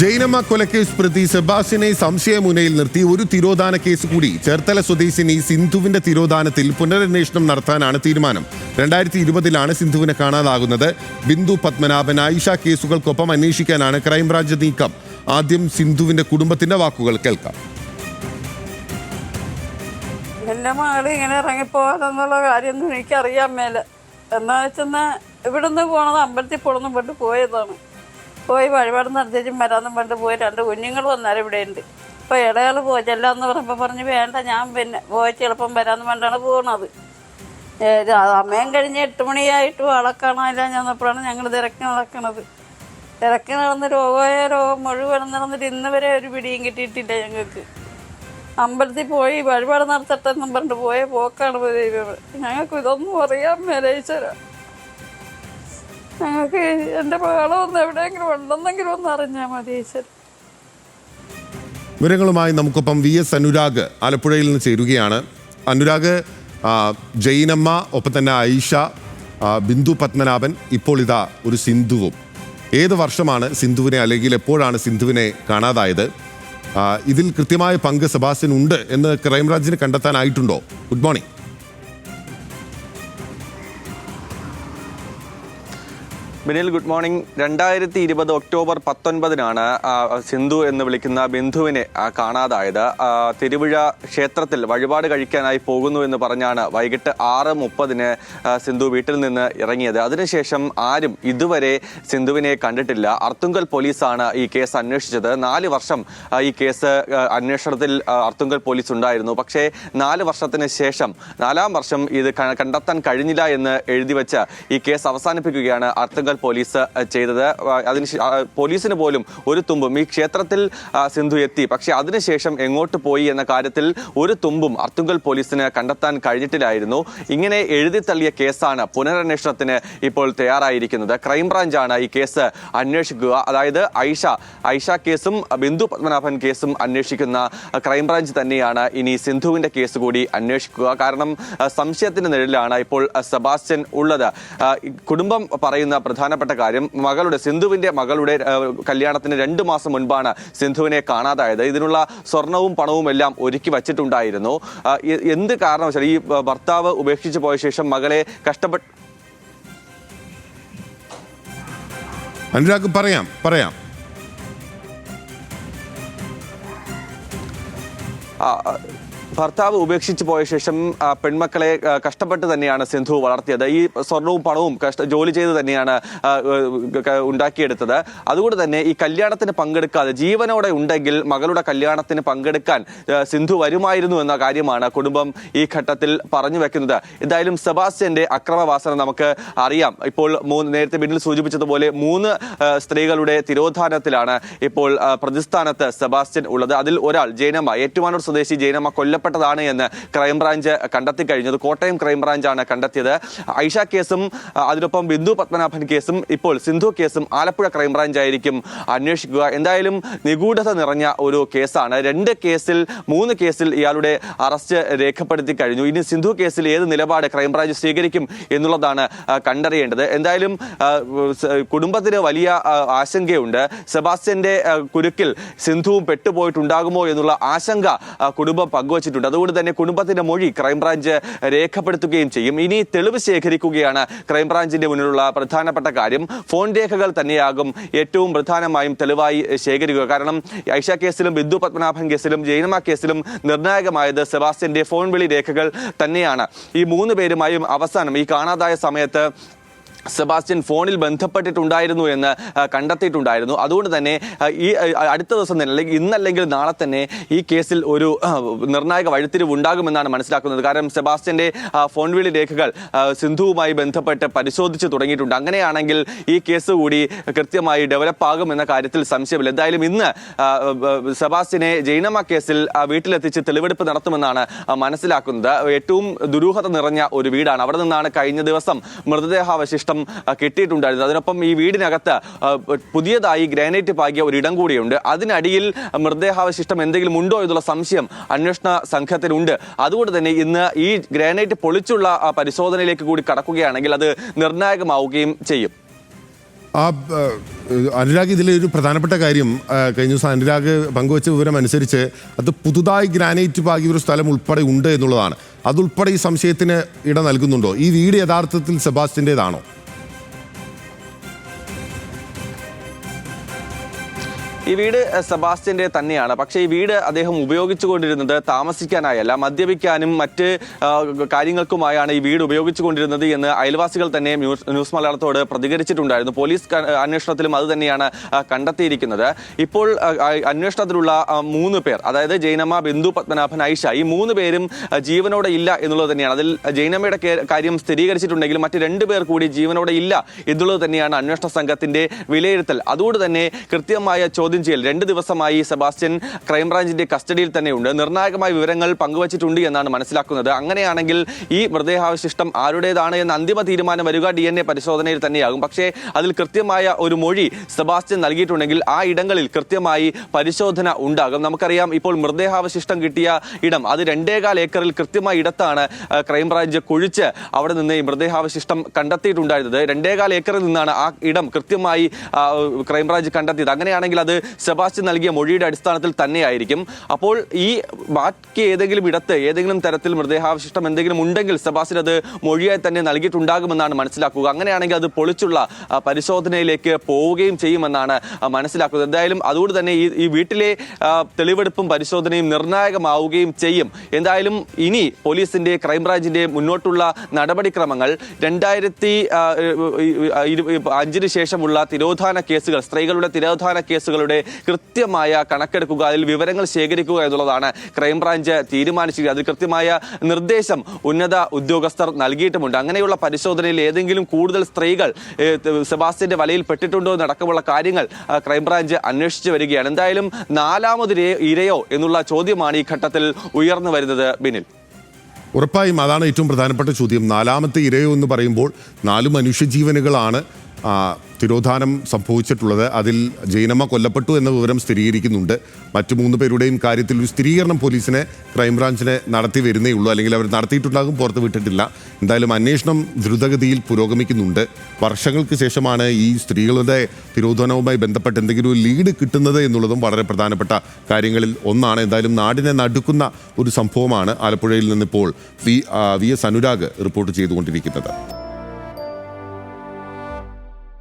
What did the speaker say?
ജൈനമ്മ കൊലക്കേസ് പ്രതി സെബാസിനെ സംശയമുനയിൽ നിർത്തി ഒരു തിരോധാന കേസ് കൂടി. ചേർത്തല സ്വദേശിനി സിന്ധുവിന്റെ തിരോധാനത്തിൽ പുനരന്വേഷണം നടത്താനാണ് തീരുമാനം. രണ്ടായിരത്തി ഇരുപതിലാണ് സിന്ധുവിനെ കാണാതാകുന്നത്. ബിന്ദു പത്മനാഭൻ ആയിഷ കേസുകൾക്കൊപ്പം അന്വേഷിക്കാനാണ് ക്രൈംബ്രാഞ്ച് നീക്കം. ആദ്യം സിന്ധുവിന്റെ കുടുംബത്തിന്റെ വാക്കുകൾ കേൾക്കാം. എന്റെ ഇങ്ങനെ ഇറങ്ങിപ്പോകാതെന്നുള്ള കാര്യമൊന്നും എനിക്കറിയാൻ മേലെ. എന്നാ വെച്ചെന്നാൽ ഇവിടുന്ന് പോണത് അമ്പലത്തിൽ പോണെന്നും പോയതാണ്. പോയി വഴിപാട് നടത്തിച്ചും വരാമെന്നും പറഞ്ഞിട്ട് പോയി രണ്ട് കുഞ്ഞുങ്ങൾ വന്നാലും ഇവിടെ ഉണ്ട് അപ്പോൾ ഇടയാൾ പോയി ചെല്ലാന്ന് പറഞ്ഞപ്പോൾ പറഞ്ഞ് വേണ്ട ഞാൻ പിന്നെ പോയിച്ച് എളുപ്പം വരാമെന്ന് പറഞ്ഞാണ് രാ- സമയം കഴിഞ്ഞ് എട്ട് മണിയായിട്ടും ആളെ കാണാനില്ല ചെന്നപ്പോഴാണ് ഞങ്ങൾ തിരക്കി നടക്കണത്. തിരക്കി നടന്ന് രോഗമായ രോഗം മുഴുവൻ നടന്നിട്ട് ഇന്ന് വരെ ഒരു പിടിയും കിട്ടിയിട്ടില്ല ഞങ്ങൾക്ക്. അമ്പലത്തിൽ പോയി വഴിപാട് നടത്തട്ടെന്നും പറഞ്ഞിട്ട് പോയ പോക്കാണ് ദൈവം. ഞങ്ങൾക്ക് ഇതൊന്നും അറിയാൻ മേലേശ്വര ഞങ്ങൾക്ക് എന്റെ ബഹളമൊന്നും എവിടെയെങ്കിലും ഉണ്ടെന്നെങ്കിലും ഒന്ന് അറിഞ്ഞാൽ മതി ഈശ്വരൻ വിവരങ്ങളുമായി നമുക്കൊപ്പം വി എസ് അനുരാഗ് ആലപ്പുഴയിൽ നിന്ന് ചേരുകയാണ്. അനുരാഗ് ജയിനമ്മ ഒപ്പം തന്നെ ഐഷ ബിന്ദു പത്മനാഭൻ ഇപ്പോൾ ഇതാ ഒരു സിന്ധുവും. ഏത് വർഷമാണ് സിന്ധുവിനെ അല്ലെങ്കിൽ എപ്പോഴാണ് സിന്ധുവിനെ കാണാതായത്? ഇതിൽ കൃത്യമായ പങ്ക് സെബാസ്റ്റ്യൻ ഉണ്ട് എന്ന് ക്രൈംബ്രാഞ്ചിന് കണ്ടെത്താനായിട്ടുണ്ടോ? Good morning. Binil good morning. രണ്ടായിരത്തി ഇരുപത് ഒക്ടോബർ പത്തൊൻപതിനാണ് സിന്ധു എന്ന് വിളിക്കുന്ന ബിന്ദുവിനെ കാണാതായത്. തിരുവിഴ ക്ഷേത്രത്തിൽ വഴിപാട് കഴിക്കാനായി പോകുന്നു എന്ന് പറഞ്ഞാണ് വൈകിട്ട് ആറ് മുപ്പതിന് സിന്ധു വീട്ടിൽ നിന്ന് ഇറങ്ങിയത്. അതിനുശേഷം ആരും ഇതുവരെ സിന്ധുവിനെ കണ്ടിട്ടില്ല. അർത്തുങ്കൽ പോലീസാണ് ഈ കേസ് അന്വേഷിച്ചത്. നാല് വർഷം ഈ കേസ് അന്വേഷണത്തിൽ അർത്തുങ്കൽ പോലീസ് ഉണ്ടായിരുന്നു. പക്ഷേ നാല് വർഷത്തിന് ശേഷം നാലാം വർഷം ഇത് കണ്ടെത്താൻ കഴിഞ്ഞില്ല എന്ന് എഴുതി വെച്ച ഈ കേസ് അവസാനിപ്പിക്കുകയാണ് അർത്തുങ്കൽ പോലീസ് ചെയ്തത്. അതിന് പോലീസിന് പോലും ഒരു തുമ്പും ഈ ക്ഷേത്രത്തിൽ സിന്ധു എത്തി. പക്ഷേ അതിനുശേഷം എങ്ങോട്ട് പോയി എന്ന കാര്യത്തിൽ ഒരു തുമ്പും അർത്തുങ്കൽ പോലീസിന് കണ്ടെത്താൻ കഴിഞ്ഞിട്ടില്ലായിരുന്നു. ഇങ്ങനെ എഴുതി തള്ളിയ കേസാണ് പുനരന്വേഷണത്തിന് ഇപ്പോൾ തയ്യാറായിരിക്കുന്നത്. ക്രൈംബ്രാഞ്ചാണ് ഈ കേസ് അന്വേഷിക്കുക. അതായത് ഐഷ ഐഷ കേസും ബിന്ദു പത്മനാഭൻ കേസും അന്വേഷിക്കുന്ന ക്രൈംബ്രാഞ്ച് തന്നെയാണ് ഇനി സിന്ധുവിന്റെ കേസ് കൂടി അന്വേഷിക്കുക. കാരണം സംശയത്തിന്റെ നിഴലിലാണ് ഇപ്പോൾ സെബാസ്റ്റ്യൻ ഉള്ളത്. കുടുംബം പറയുന്ന പ്രധാനപ്പെട്ട കാര്യം മകളുടെ സിന്ധുവിന്റെ മകളുടെ കല്യാണത്തിന് രണ്ട് മാസം മുൻപാണ് സിന്ധുവിനെ കാണാതായത്. ഇതിനുള്ള സ്വർണവും പണവും എല്ലാം ഒരുക്കി വച്ചിട്ടുണ്ടായിരുന്നു. എന്ത് കാരണം എന്ത് കാരണവശാൽ ഈ ഭർത്താവ് ഉപേക്ഷിച്ചു പോയ ശേഷം മകളെ കഷ്ടപ്പെട്ട് അനുരാഗ് പറയാം പറയാം. ആ, ഭർത്താവ് ഉപേക്ഷിച്ച് പോയ ശേഷം പെൺമക്കളെ കഷ്ടപ്പെട്ട് തന്നെയാണ് സിന്ധു വളർത്തിയത്. ഈ സ്വർണവും പണവും കഷ്ട ജോലി ചെയ്ത് തന്നെയാണ് ഉണ്ടാക്കിയെടുത്തത്. അതുകൊണ്ട് തന്നെ ഈ കല്യാണത്തിന് പങ്കെടുക്കാതെ ജീവനോടെ ഉണ്ടെങ്കിൽ മകളുടെ കല്യാണത്തിന് പങ്കെടുക്കാൻ സിന്ധു വരുമായിരുന്നു എന്ന കാര്യമാണ് കുടുംബം ഈ ഘട്ടത്തിൽ പറഞ്ഞു വെക്കുന്നത്. എന്തായാലും സെബാസ്റ്റ്യന്റെ അക്രമവാസന നമുക്ക് അറിയാം. ഇപ്പോൾ മൂന്ന് നേരത്തെ ബിന്നിൽ സൂചിപ്പിച്ചതുപോലെ മൂന്ന് സ്ത്രീകളുടെ തിരോധാനത്തിലാണ് ഇപ്പോൾ പ്രതിസ്ഥാനത്ത് സെബാസ്റ്റ്യൻ ഉള്ളത്. അതിൽ ഒരാൾ ജൈനമ്മ ഏറ്റുമാനൂർ സ്വദേശി ജൈനമ്മ കൊല്ലപ്പെട്ടതാണ് എന്ന് ക്രൈംബ്രാഞ്ച് കണ്ടെത്തി കഴിഞ്ഞത് കോട്ടയം ക്രൈംബ്രാഞ്ചാണ് കണ്ടെത്തിയത്. ഐഷ കേസും അതിനൊപ്പം ബിന്ദു പത്മനാഭൻ കേസും ഇപ്പോൾ സിന്ധു കേസും ആലപ്പുഴ ക്രൈംബ്രാഞ്ച് ആയിരിക്കും അന്വേഷിക്കുക. എന്തായാലും നിഗൂഢത നിറഞ്ഞ ഒരു കേസാണ്. രണ്ട് കേസിൽ മൂന്ന് കേസിൽ ഇയാളുടെ അറസ്റ്റ് രേഖപ്പെടുത്തി കഴിഞ്ഞു. ഇനി സിന്ധു കേസിൽ ഏത് നിലപാട് ക്രൈംബ്രാഞ്ച് സ്വീകരിക്കും എന്നുള്ളതാണ് കണ്ടറിയേണ്ടത്. എന്തായാലും കുടുംബത്തിന് വലിയ ആശങ്കയുണ്ട്. സെബാസ്റ്റ്യന്റെ കുരുക്കിൽ സിന്ധുവും പെട്ടുപോയിട്ടുണ്ടാകുമോ എന്നുള്ള ആശങ്ക കുടുംബം പങ്കുവച്ചിട്ടുണ്ട് അതുകൊണ്ട് തന്നെ കുടുംബത്തിന്റെ മൊഴി ക്രൈംബ്രാഞ്ച് രേഖപ്പെടുത്തുകയും ചെയ്യും. ഇനി തെളിവ് ശേഖരിക്കുകയാണ് ക്രൈംബ്രാഞ്ചിന്റെ മുന്നിലുള്ള പ്രധാനപ്പെട്ട കാര്യം. ഫോൺ രേഖകൾ തന്നെയാകും ഏറ്റവും പ്രധാനമായും തെളിവായി ശേഖരിക്കുക. കാരണം ഐഷ കേസിലും ബിന്ദു പത്മനാഭൻ കേസിലും ജൈനമ കേസിലും നിർണായകമായത് സെബാസ്റ്റ്യന്റെ ഫോൺ വിളി രേഖകൾ തന്നെയാണ്. ഈ മൂന്ന് പേരുമായും അവസാനം ഈ കാണാതായ സമയത്ത് സെബാസ്റ്റ്യൻ ഫോണിൽ ബന്ധപ്പെട്ടിട്ടുണ്ടായിരുന്നു എന്ന് കണ്ടെത്തിയിട്ടുണ്ടായിരുന്നു. അതുകൊണ്ട് തന്നെ ഈ അടുത്ത ദിവസം തന്നെ അല്ലെങ്കിൽ ഇന്നല്ലെങ്കിൽ നാളെ തന്നെ ഈ കേസിൽ ഒരു നിർണായക വഴിത്തിരിവ് ഉണ്ടാകുമെന്നാണ് മനസ്സിലാക്കുന്നത്. കാരണം സെബാസ്റ്റ്യന്റെ ഫോൺ വിളി രേഖകൾ സിന്ധുവുമായി ബന്ധപ്പെട്ട് പരിശോധിച്ച് തുടങ്ങിയിട്ടുണ്ട്. അങ്ങനെയാണെങ്കിൽ ഈ കേസ് കൂടി കൃത്യമായി ഡെവലപ്പ് ആകും എന്ന കാര്യത്തിൽ സംശയമില്ല. എന്തായാലും ഇന്ന് സെബാസ്റ്റ്യനെ ജൈനമ കേസിൽ വീട്ടിലെത്തിച്ച് തെളിവെടുപ്പ് നടത്തുമെന്നാണ് മനസ്സിലാക്കുന്നത്. ഏറ്റവും ദുരൂഹത നിറഞ്ഞ ഒരു വീടാണ്. അവിടെ നിന്നാണ് കഴിഞ്ഞ ദിവസം മൃതദേഹാവശിഷ്ടം ആ, കെട്ടിയിട്ടുണ്ടായിരുന്നു. അതിനൊപ്പം ഈ വീടിനകത്ത് പുതിയതായി ഗ്രാനൈറ്റ് പാകിയ ഒരു ഇടം കൂടിയുണ്ട്. അതിനടിയിൽ മൃതദേഹാവശിഷ്ടം എന്തെങ്കിലും ഉണ്ടോ എന്നുള്ള സംശയം അന്വേഷണ സംഘത്തിനുണ്ട്. അതുകൊണ്ട് തന്നെ ഇന്ന് ഈ ഗ്രാനൈറ്റ് പൊളിച്ചുള്ള പരിശോധനയിലേക്ക് കൂടി കടക്കുകയാണെങ്കിൽ അത് നിർണായകമാവുകയും ചെയ്യും. ആ അനുരാഗ് ഒരു പ്രധാനപ്പെട്ട കാര്യം കഴിഞ്ഞ ദിവസം അനുരാഗ് പങ്കുവച്ച വിവരം അനുസരിച്ച് അത് പുതുതായി ഗ്രാനൈറ്റ് പാകിയ ഒരു സ്ഥലം ഉൾപ്പെടെ ഉണ്ട് എന്നുള്ളതാണ്. അതുൾപ്പെടെ ഈ സംശയത്തിന് ഇട നൽകുന്നുണ്ടോ? ഈ വീട് യഥാർത്ഥത്തിൽ സെബാസ്റ്റിന്റെതാണോ ഈ വീട് സെബാസ്റ്റ്യന്റെ തന്നെയാണ്. പക്ഷേ ഈ വീട് അദ്ദേഹം ഉപയോഗിച്ചുകൊണ്ടിരുന്നത് താമസിക്കാനായല്ല മദ്യപിക്കാനും മറ്റ് കാര്യങ്ങൾക്കുമായാണ് ഈ വീട് ഉപയോഗിച്ചുകൊണ്ടിരുന്നത് എന്ന് അയൽവാസികൾ തന്നെ ന്യൂസ് മലയാളത്തോട് പ്രതികരിച്ചിട്ടുണ്ടായിരുന്നു. പോലീസ് അന്വേഷണത്തിലും അത് തന്നെയാണ് കണ്ടെത്തിയിരിക്കുന്നത്. ഇപ്പോൾ അന്വേഷണത്തിലുള്ള മൂന്ന് പേർ അതായത് ജൈനമ്മ ബിന്ദു പത്മനാഭൻ ഐഷ ഈ മൂന്ന് പേരും ജീവനോടെ ഇല്ല എന്നുള്ളത് തന്നെയാണ്. അതിൽ ജൈനമ്മയുടെ കാര്യം സ്ഥിരീകരിച്ചിട്ടുണ്ടെങ്കിലും മറ്റ് രണ്ട് പേർ കൂടി ജീവനോടെ ഇല്ല എന്നുള്ളത് തന്നെയാണ് അന്വേഷണ സംഘത്തിന്റെ വിലയിരുത്തൽ. അതുകൊണ്ട് തന്നെ കൃത്യമായ ചോദ്യം ചെയ്യൽ. രണ്ട് ദിവസമായി സെബാസ്റ്റ്യൻ ക്രൈംബ്രാഞ്ചിന്റെ കസ്റ്റഡിയിൽ തന്നെയുണ്ട്. നിർണായകമായ വിവരങ്ങൾ പങ്കുവച്ചിട്ടുണ്ട് എന്നാണ് മനസ്സിലാക്കുന്നത്. അങ്ങനെയാണെങ്കിൽ ഈ മൃതദേഹാവശിഷ്ടം ആരുടേതാണ് എന്ന അന്തിമ തീരുമാനം വരിക ഡി എൻ എ പരിശോധനയിൽ തന്നെയാകും. പക്ഷേ അതിൽ കൃത്യമായ ഒരു മൊഴി സെബാസ്റ്റ്യൻ നൽകിയിട്ടുണ്ടെങ്കിൽ ആ ഇടങ്ങളിൽ കൃത്യമായി പരിശോധന ഉണ്ടാകും. നമുക്കറിയാം ഇപ്പോൾ മൃതദേഹാവശിഷ്ടം കിട്ടിയ ഇടം അത് രണ്ടേകാൽ ഏക്കറിൽ കൃത്യമായ ഇടത്താണ് ക്രൈംബ്രാഞ്ച് കുഴിച്ച് അവിടെ നിന്ന് ഈ മൃതദേഹാവശിഷ്ടം കണ്ടെത്തിയിട്ടുണ്ടായിരുന്നത്. രണ്ടേകാൽ ഏക്കറിൽ നിന്നാണ് ആ ഇടം കൃത്യമായി ക്രൈംബ്രാഞ്ച് കണ്ടെത്തിയത്. അങ്ങനെയാണെങ്കിൽ അത് സെബാസ്റ്റ്യൻ നൽകിയ മൊഴിയുടെ അടിസ്ഥാനത്തിൽ തന്നെയായിരിക്കും. അപ്പോൾ ഈ ബാക്കി ഏതെങ്കിലും ഇടത്ത് ഏതെങ്കിലും തരത്തിൽ മൃതദേഹാവശിഷ്ടം എന്തെങ്കിലും ഉണ്ടെങ്കിൽ സെബാസ്റ്റ്യൻ അത് മൊഴിയായി തന്നെ നൽകിയിട്ടുണ്ടാകുമെന്നാണ് മനസ്സിലാക്കുക. അങ്ങനെയാണെങ്കിൽ അത് പൊളിച്ചുള്ള പരിശോധനയിലേക്ക് പോവുകയും ചെയ്യുമെന്നാണ് മനസ്സിലാക്കുന്നത്. എന്തായാലും അതുകൊണ്ട് തന്നെ ഈ ഈ വീട്ടിലെ തെളിവെടുപ്പും പരിശോധനയും നിർണായകമാവുകയും ചെയ്യും. എന്തായാലും ഇനി പോലീസിന്റെ ക്രൈംബ്രാഞ്ചിന്റെ മുന്നോട്ടുള്ള നടപടിക്രമങ്ങൾ രണ്ടായിരത്തി അഞ്ചിന് ശേഷമുള്ള തിരോധാന കേസുകൾ സ്ത്രീകളുടെ തിരോധാന കേസുകളുടെ കൃത്യമായ കണക്കെടുക്കുക അതിൽ വിവരങ്ങൾ ശേഖരിക്കുക എന്നുള്ളതാണ് ക്രൈംബ്രാഞ്ച് തീരുമാനിച്ചിരിക്കുന്നത് അതിൽ കൃത്യമായ നിർദ്ദേശം ഉന്നത ഉദ്യോഗസ്ഥർ നൽകിയിട്ടുമുണ്ട്. അങ്ങനെയുള്ള പരിശോധനയിൽ ഏതെങ്കിലും കൂടുതൽ സ്ത്രീകൾ സെബാസ്റ്റ്യന്റെ വലയിൽ പെട്ടിട്ടുണ്ടോ എന്നടക്കമുള്ള കാര്യങ്ങൾ ക്രൈംബ്രാഞ്ച് അന്വേഷിച്ചു വരികയാണ്. എന്തായാലും നാലാമത് ഇരയോ എന്നുള്ള ചോദ്യമാണ് ഈ ഘട്ടത്തിൽ ഉയർന്നു വരുന്നത് ബിനിൽ. ഉറപ്പായും അതാണ് ഏറ്റവും പ്രധാനപ്പെട്ട ചോദ്യം. നാലാമത്തെ ഇരയോ എന്ന് പറയുമ്പോൾ നാല് മനുഷ്യജീവനുകളാണ് തിരോധാനം സംഭവിച്ചിട്ടുള്ളത് അതിൽ ജൈനമ്മ കൊല്ലപ്പെട്ടു എന്ന വിവരം സ്ഥിരീകരിക്കുന്നുണ്ട്. മറ്റു മൂന്ന് പേരുടെയും കാര്യത്തിൽ ഒരു സ്ഥിരീകരണം പോലീസിനെ ക്രൈംബ്രാഞ്ചിനെ നടത്തി വരുന്നേ ഉള്ളൂ. അല്ലെങ്കിൽ അവർ നടത്തിയിട്ടുണ്ടാകും പുറത്ത് വിട്ടിട്ടില്ല. എന്തായാലും അന്വേഷണം ദ്രുതഗതിയിൽ പുരോഗമിക്കുന്നുണ്ട്. വർഷങ്ങൾക്ക് ശേഷമാണ് ഈ സ്ത്രീകളുടെ തിരോധനവുമായി ബന്ധപ്പെട്ട് എന്തെങ്കിലും ഒരു ലീഡ് കിട്ടുന്നത് എന്നുള്ളതും വളരെ പ്രധാനപ്പെട്ട കാര്യങ്ങളിൽ ഒന്നാണ്. എന്തായാലും നാടിനെ നടുക്കുന്ന ഒരു സംഭവമാണ് ആലപ്പുഴയിൽ നിന്നിപ്പോൾ V V S Anurag report ചെയ്തുകൊണ്ടിരിക്കുന്നത്.